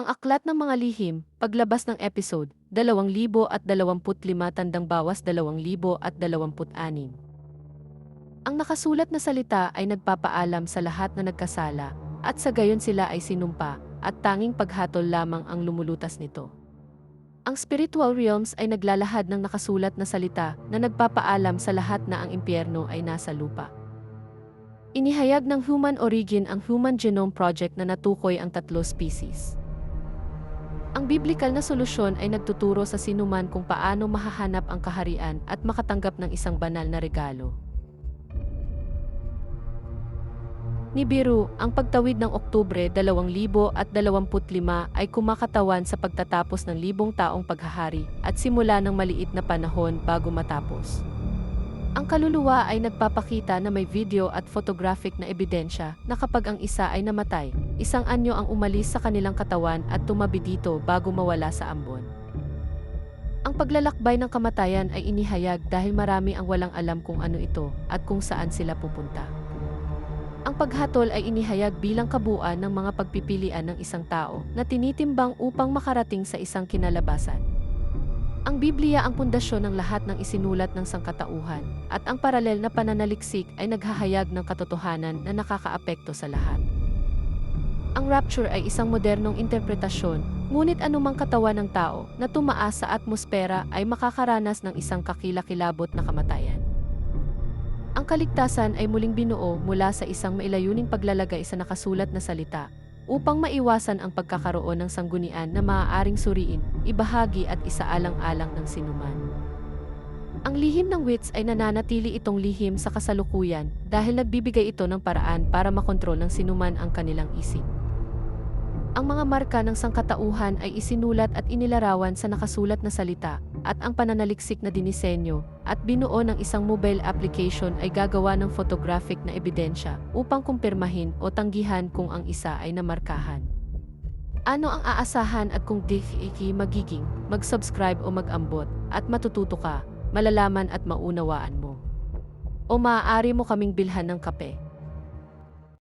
Ang Aklat ng Mga Lihim, paglabas ng episode, 2025 tandang bawas 2026. Ang nakasulat na salita ay nagpapaalam sa lahat na nagkasala, at sa gayon sila ay sinumpa, at tanging paghatol lamang ang lumulutas nito. Ang spiritual realms ay naglalahad ng nakasulat na salita na nagpapaalam sa lahat na ang impyerno ay nasa lupa. Inihayag ng Human Origin ang Human Genome Project na natukoy ang tatlo species. Ang biblikal na solusyon ay nagtuturo sa sinuman kung paano mahahanap ang kaharian at makatanggap ng isang banal na regalo. Nibiru, ang pagtawid ng Oktubre 2025 ay kumakatawan sa pagtatapos ng libong taong paghahari at simula ng maliit na panahon bago matapos. Ang kaluluwa ay nagpapakita na may video at photographic na ebidensya na kapag ang isa ay namatay, isang anyo ang umalis sa kanilang katawan at tumabi dito bago mawala sa ambon. Ang paglalakbay ng kamatayan ay inihayag dahil marami ang walang alam kung ano ito at kung saan sila pupunta. Ang paghatol ay inihayag bilang kabuuan ng mga pagpipilian ng isang tao na tinitimbang upang makarating sa isang kinalabasan. Ang Biblia ang pundasyon ng lahat ng isinulat ng sangkatauhan, at ang paralel na pananaliksik ay naghahayag ng katotohanan na nakakaapekto sa lahat. Ang rapture ay isang modernong interpretasyon, ngunit anumang katawan ng tao na tumaas sa atmosfera ay makakaranas ng isang kakilakilabot na kamatayan. Ang kaligtasan ay muling binuo mula sa isang mailayuning paglalagay sa nakasulat na salita upang maiwasan ang pagkakaroon ng sanggunian na maaaring suriin, ibahagi at isaalang-alang ng sinuman. Ang lihim ng wits ay nananatili itong lihim sa kasalukuyan dahil nagbibigay ito ng paraan para makontrol ng sinuman ang kanilang isip. Ang mga marka ng sangkatauhan ay isinulat at inilarawan sa nakasulat na salita, at ang pananaliksik na dinisenyo at binuo ng isang mobile application ay gagawa ng photographic na ebidensya upang kumpirmahin o tanggihan kung ang isa ay namarkahan. Ano ang aasahan at kung di iki magiging, mag-subscribe o mag-ambot at matututo ka, malalaman at maunawaan mo. O maaari mo kaming bilhan ng kape.